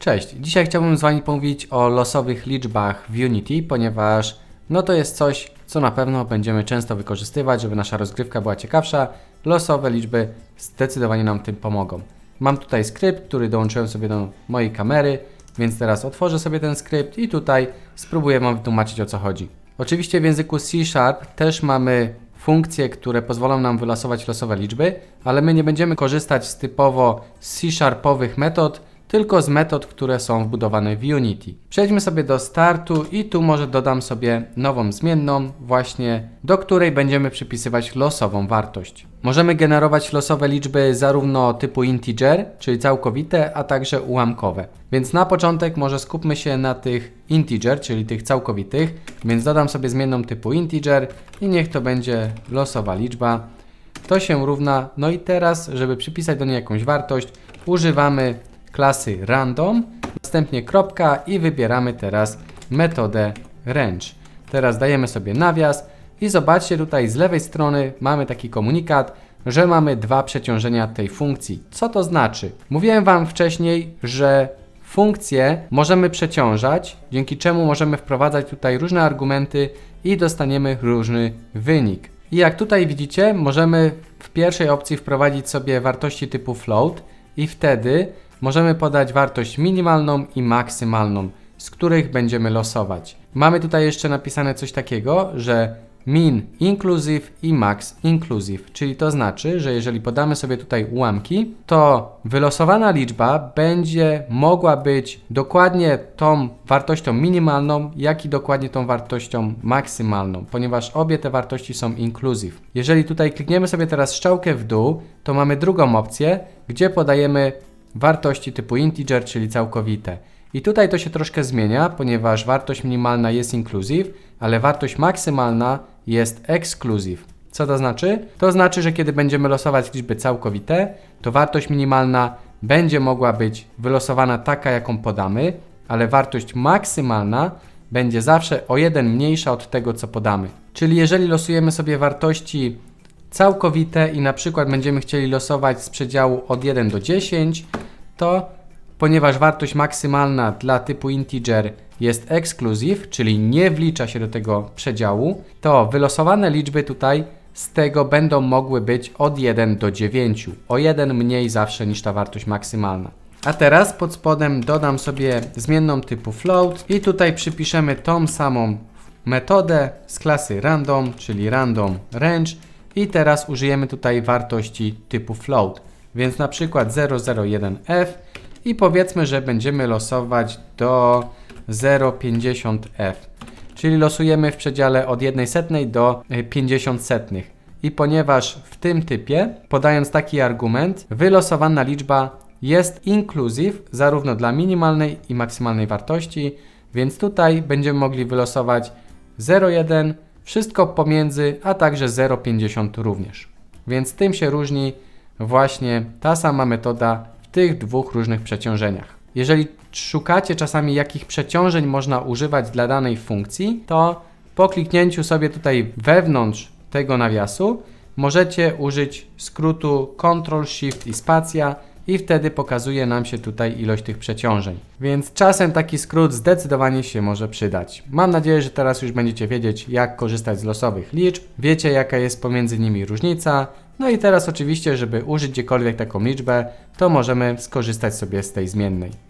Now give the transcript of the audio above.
Cześć, dzisiaj chciałbym z Wami pomówić o losowych liczbach w Unity, ponieważ no to jest coś, co na pewno będziemy często wykorzystywać, żeby nasza rozgrywka była ciekawsza. Losowe liczby zdecydowanie nam tym pomogą. Mam tutaj skrypt, który dołączyłem sobie do mojej kamery, więc teraz otworzę sobie ten skrypt i tutaj spróbuję Wam wytłumaczyć o co chodzi. Oczywiście w języku C Sharp też mamy funkcje, które pozwolą nam wylosować losowe liczby, ale my nie będziemy korzystać z typowo C-sharpowych metod, tylko z metod, które są wbudowane w Unity. Przejdźmy sobie do startu i tu może dodam sobie nową zmienną, właśnie do której będziemy przypisywać losową wartość. Możemy generować losowe liczby zarówno typu integer, czyli całkowite, a także ułamkowe. Więc na początek może skupmy się na tych integer, czyli tych całkowitych, więc dodam sobie zmienną typu integer i niech to będzie losowa liczba. To się równa, no i teraz, żeby przypisać do niej jakąś wartość, używamy klasy random, następnie kropka i wybieramy teraz metodę range. Teraz dajemy sobie nawias i zobaczcie tutaj z lewej strony mamy taki komunikat, że mamy dwa przeciążenia tej funkcji. Co to znaczy? Mówiłem Wam wcześniej, że funkcje możemy przeciążać, dzięki czemu możemy wprowadzać tutaj różne argumenty i dostaniemy różny wynik. I jak tutaj widzicie, możemy w pierwszej opcji wprowadzić sobie wartości typu float i wtedy możemy podać wartość minimalną i maksymalną, z których będziemy losować. Mamy tutaj jeszcze napisane coś takiego, że min inclusive i max inclusive, czyli to znaczy, że jeżeli podamy sobie tutaj ułamki, to wylosowana liczba będzie mogła być dokładnie tą wartością minimalną, jak i dokładnie tą wartością maksymalną, ponieważ obie te wartości są inclusive. Jeżeli tutaj klikniemy sobie teraz strzałkę w dół, to mamy drugą opcję, gdzie podajemy wartości typu integer, czyli całkowite. I tutaj to się troszkę zmienia, ponieważ wartość minimalna jest inclusive, ale wartość maksymalna jest exclusive. Co to znaczy? To znaczy, że kiedy będziemy losować liczby całkowite, to wartość minimalna będzie mogła być wylosowana taka, jaką podamy, ale wartość maksymalna będzie zawsze o jeden mniejsza od tego, co podamy. Czyli jeżeli losujemy sobie wartości całkowite i na przykład będziemy chcieli losować z przedziału od 1 do 10, to ponieważ wartość maksymalna dla typu integer jest exclusive, czyli nie wlicza się do tego przedziału, to wylosowane liczby tutaj z tego będą mogły być od 1 do 9, o 1 mniej zawsze niż ta wartość maksymalna. A teraz pod spodem dodam sobie zmienną typu float i tutaj przypiszemy tą samą metodę z klasy random, czyli random range i teraz użyjemy tutaj wartości typu float. Więc na przykład 001f i powiedzmy, że będziemy losować do 0,50f. Czyli losujemy w przedziale od 1 setnej do 50 setnych. I ponieważ w tym typie, podając taki argument, wylosowana liczba jest inclusive zarówno dla minimalnej i maksymalnej wartości, więc tutaj będziemy mogli wylosować 0,1, wszystko pomiędzy, a także 0,50 również. Więc tym się różni właśnie ta sama metoda w tych dwóch różnych przeciążeniach. Jeżeli szukacie czasami jakich przeciążeń można używać dla danej funkcji, to po kliknięciu sobie tutaj wewnątrz tego nawiasu możecie użyć skrótu Ctrl, Shift i Spacja i wtedy pokazuje nam się tutaj ilość tych przeciążeń. Więc czasem taki skrót zdecydowanie się może przydać. Mam nadzieję, że teraz już będziecie wiedzieć, jak korzystać z losowych liczb, wiecie, jaka jest pomiędzy nimi różnica. No i teraz oczywiście, żeby użyć gdziekolwiek taką liczbę, to możemy skorzystać sobie z tej zmiennej.